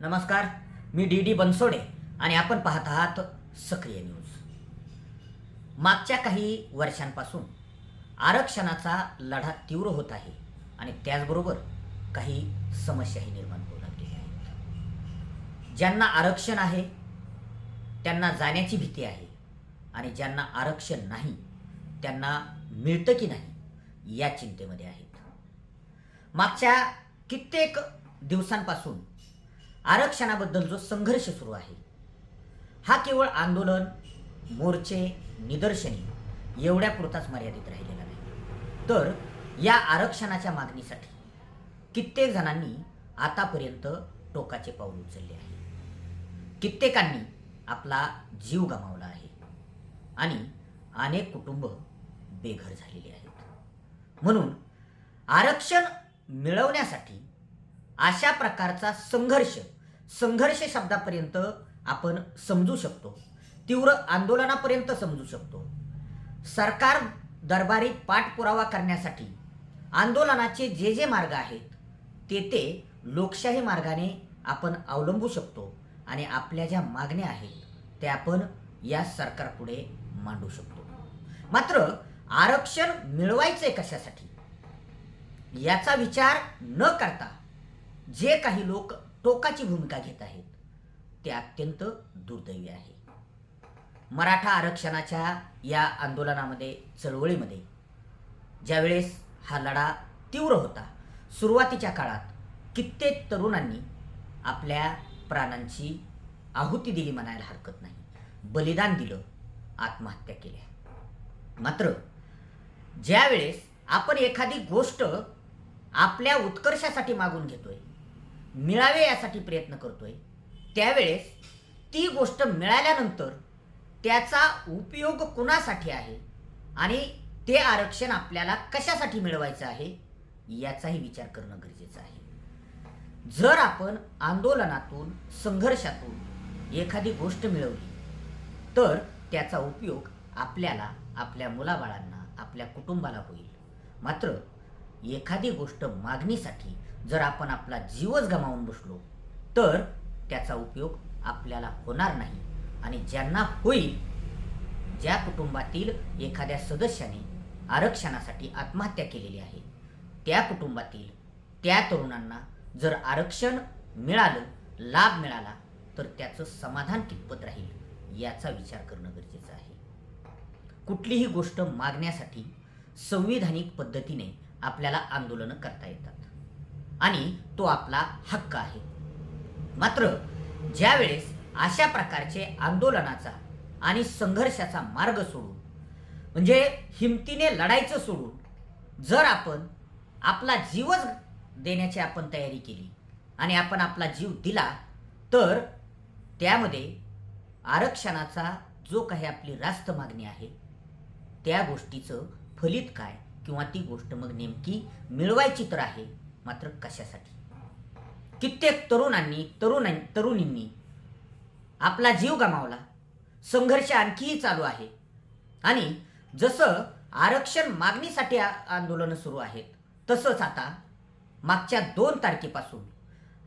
नमस्कार मी D D Bansode आणि आपण पाहत आहात सक्रिय न्यूज. मागच्या काही वर्षांपासून आरक्षणाचा लढा तीव्र होत आहे आणि त्याचबरोबर काही समस्याही निर्माण होऊ लागलेल्या आहेत. ज्यांना आरक्षण आहे त्यांना जाण्याची भीती आहे आणि ज्यांना आरक्षण नाही त्यांना मिळतं की नाही या चिंतेमध्ये आहेत. मागच्या कित्येक दिवसांपासून आरक्षणाबद्दल जो संघर्ष सुरू आहे हा केवळ आंदोलन मोर्चे निदर्शने एवढ्यापुरताच मर्यादित राहिलेला नाही. तर या आरक्षणाच्या मागणीसाठी कित्येक जणांनी आतापर्यंत टोकाचे पाऊल उचलले आहे. कित्येकांनी आपला जीव गमावला आहे आणि अनेक कुटुंब बेघर झालेली आहेत. म्हणून आरक्षण मिळवण्यासाठी अशा प्रकारचा संघर्ष संघर्ष शब्दापर्यंत आपण समजू शकतो. तीव्र आंदोलनापर्यंत समजू शकतो. सरकार दरबारी पाठपुरावा करण्यासाठी आंदोलनाचे जे जे मार्ग आहेत ते ते लोकशाही मार्गाने आपण अवलंबू शकतो आणि आपल्या ज्या मागण्या आहेत त्या आपण या सरकारपुढे मांडू शकतो. मात्र आरक्षण मिळवायचे कशासाठी? याचा विचार न करता जे काही लोक टोकाची भूमिका घेत आहेत. ते अत्यंत दुर्दैवी आहे. मराठा आरक्षणाच्या या आंदोलनामध्ये चळवळीमध्ये ज्यावेळेस हा लढा तीव्र होता सुरुवातीच्या काळात कित्येक तरुणांनी आपल्या प्राणांची आहुती दिली म्हणायला हरकत नाही. बलिदान दिलं आत्महत्या केल्या. मात्र ज्यावेळेस आपण एखादी गोष्ट आपल्या उत्कर्षासाठी मागून घेतोय मिळावे यासाठी प्रयत्न करतोय त्यावेळेस ती गोष्ट मिळाल्यानंतर त्याचा उपयोग कुणासाठी आहे आणि ते आरक्षण आपल्याला कशासाठी मिळवायचं आहे याचाही विचार करणं गरजेचं आहे. जर आपण आंदोलनातून संघर्षातून एखादी गोष्ट मिळवली तर त्याचा उपयोग आपल्याला आपल्या मुलाबाळांना आपल्या कुटुंबाला होईल. मात्र एखादी गोष्ट मागणीसाठी जर आपण आपला जीवच गमावून बसलो तर त्याचा उपयोग आपल्याला होणार नाही. आणि ज्यांना होईल ज्या कुटुंबातील एखाद्या सदस्याने आरक्षणासाठी आत्महत्या केलेली आहे त्या कुटुंबातील त्या तरुणांना जर आरक्षण मिळालं लाभ मिळाला तर त्याचं समाधान कितपत राहील याचा विचार करणं गरजेचं आहे. कुठलीही गोष्ट मागण्यासाठी संविधानिक पद्धतीने आपल्याला आंदोलनं करता येतात. आणि तो आपला हक्क आहे. मात्र ज्यावेळेस अशा प्रकारचे आंदोलनाचा आणि संघर्षाचा मार्ग सोडून म्हणजे हिमतीने लढायचं सोडून जर आपण आपला जीवच देण्याची आपण तयारी केली आणि आपण आपला जीव दिला तर त्यामध्ये आरक्षणाचा जो काही आपली रास्त मागणी आहे त्या गोष्टीचं फलित काय? किंवा ती गोष्ट मग नेमकी मिळवायची तर आहे मात्र कशासाठी? कित्येक तरुणांनी तरुण तरुणींनी आपला जीव गमावला. संघर्ष आणखीही चालू आहे. आणि जसं आरक्षण मागणीसाठी आंदोलनं सुरू आहेत तसंच आता मागच्या दोन तारखेपासून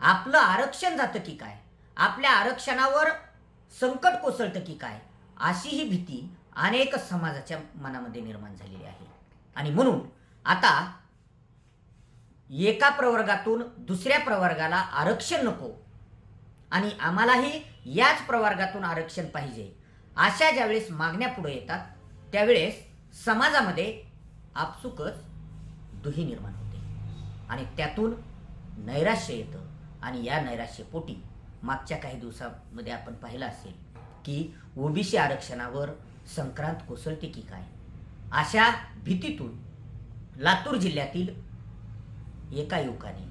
आपलं आरक्षण जातं की काय? आपल्या आरक्षणावर संकट कोसळतं की काय? अशी ही भीती अनेक समाजाच्या मनामध्ये निर्माण झालेली आहे. आणि म्हणून आता एका प्रवर्गातून दुसऱ्या प्रवर्गाला आरक्षण नको. आणि आम्हालाही याच प्रवर्गातून आरक्षण पाहिजे. अशा ज्यावेळेस मागण्या पुढे येतात त्यावेळेस समाजामध्ये आपसुकच दुही निर्माण होते. आणि त्यातून नैराश्य येतं. आणि या नैराश्यपोटी मागच्या काही दिवसामध्ये आपण पाहिलं असेल की ओबीसी आरक्षणावर संक्रांत कोसळते की काय? अशा भीतीतून लातूर जिल्ह्यातील एका युवकाने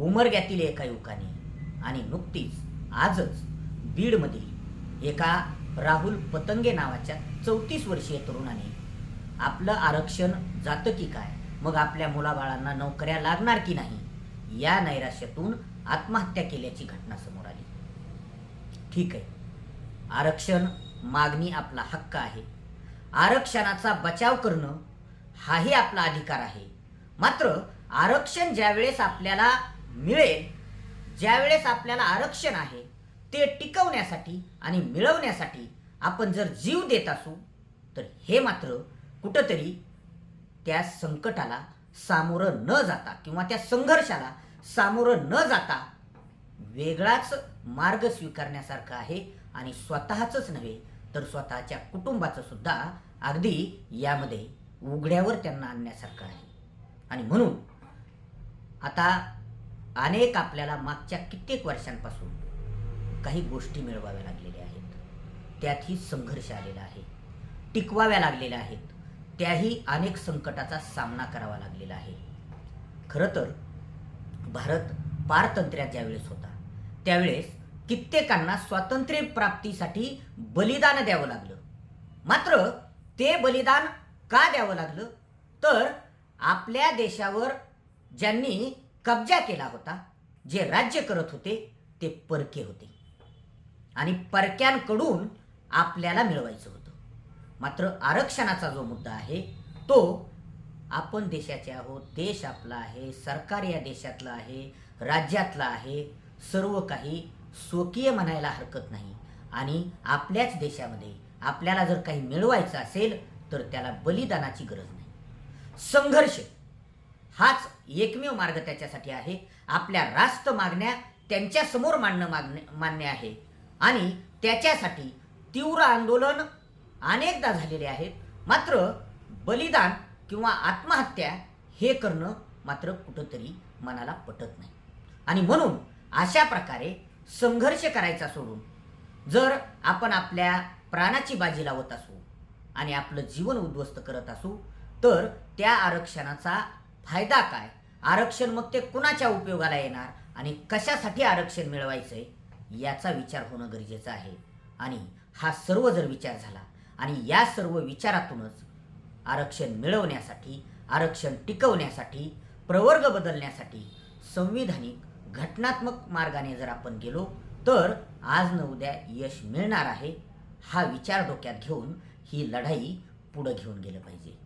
उमरग्यातील एका युवकाने आणि नुकतीच आजच बीडमधील एका राहुल पतंगे नावाच्या चौतीस वर्षीय तरुणाने आपलं आरक्षण जातं की काय? मग आपल्या मुलाबाळांना नोकऱ्या लागणार की नाही? या नैराश्यातून आत्महत्या केल्याची घटना समोर आली. ठीक आहे. आरक्षण मागणी आपला हक्क आहे. आरक्षणाचा बचाव करणं हाही आपला अधिकार आहे. मात्र आरक्षण ज्यावेळेस आपल्याला मिळेल ज्यावेळेस आपल्याला आरक्षण आहे ते टिकवण्यासाठी आणि मिळवण्यासाठी आपण जर जीव देत असू तर हे मात्र कुठंतरी त्या संकटाला सामोरं न जाता किंवा त्या संघर्षाला सामोरं न जाता वेगळाच मार्ग स्वीकारण्यासारखा आहे आणि स्वतःचंच नव्हे तर स्वतःच्या कुटुंबाचं सुद्धा अगदी यामध्ये उघड्यावर त्यांना आणण्यासारखं आहे. आणि म्हणून आता अनेक आपल्याला मागच्या कित्येक वर्षांपासून काही गोष्टी मिळवाव्या लागलेल्या आहेत. त्यातही संघर्ष आलेला आहे. टिकवाव्या लागलेल्या आहेत. त्याही अनेक संकटाचा सामना करावा लागलेला आहे. खरं तर भारत पारतंत्र्यात ज्यावेळेस होता त्यावेळेस कित्येकांना स्वातंत्र्य प्राप्तीसाठी बलिदान द्यावं लागलं. मात्र ते बलिदान का द्यावं लागलं? तर आपल्या देशावर ज्यांनी कब्जा केला होता जे राज्य करत होते ते परके होते. आणि परक्यांकडून आपल्याला मिळवायचं होतं. मात्र आरक्षणाचा जो मुद्दा आहे तो आपण देशाचे आहोत देश आपला आहे सरकार या देशातलं आहे राज्यातलं आहे सर्व काही स्वकीय म्हणायला हरकत नाही. आणि आपल्याच देशामध्ये आपल्याला जर काही मिळवायचं असेल तर त्याला बलिदानाची गरज नाही. संघर्ष हाच एकमेव मार्ग त्याच्यासाठी आहे. आपल्या रास्त मागण्या त्यांच्यासमोर मांडणं मागणे मान्य आहे. आणि त्याच्यासाठी तीव्र आंदोलन अनेकदा झालेले आहेत. मात्र बलिदान किंवा आत्महत्या हे करणं मात्र कुठंतरी मनाला पटत नाही. आणि म्हणून अशा प्रकारे संघर्ष करायचा सोडून जर आपण आपल्या प्राणाची बाजी लावत असू आणि आपलं जीवन उद्ध्वस्त करत असू तर त्या आरक्षणाचा फायदा काय? आरक्षण मग ते कुणाच्या उपयोगाला येणार? आणि कशासाठी आरक्षण मिळवायचंय? याचा विचार होणं गरजेचं आहे. आणि हा सर्व जर विचार झाला आणि या सर्व विचारातूनच आरक्षण मिळवण्यासाठी आरक्षण टिकवण्यासाठी प्रवर्ग बदलण्यासाठी संविधानिक घटनात्मक मार्गाने जर आपण गेलो तर आज न उद्या यश मिळणार आहे हा विचार डोक्यात घेऊन ही लढाई पुढं घेऊन गेलं पाहिजे.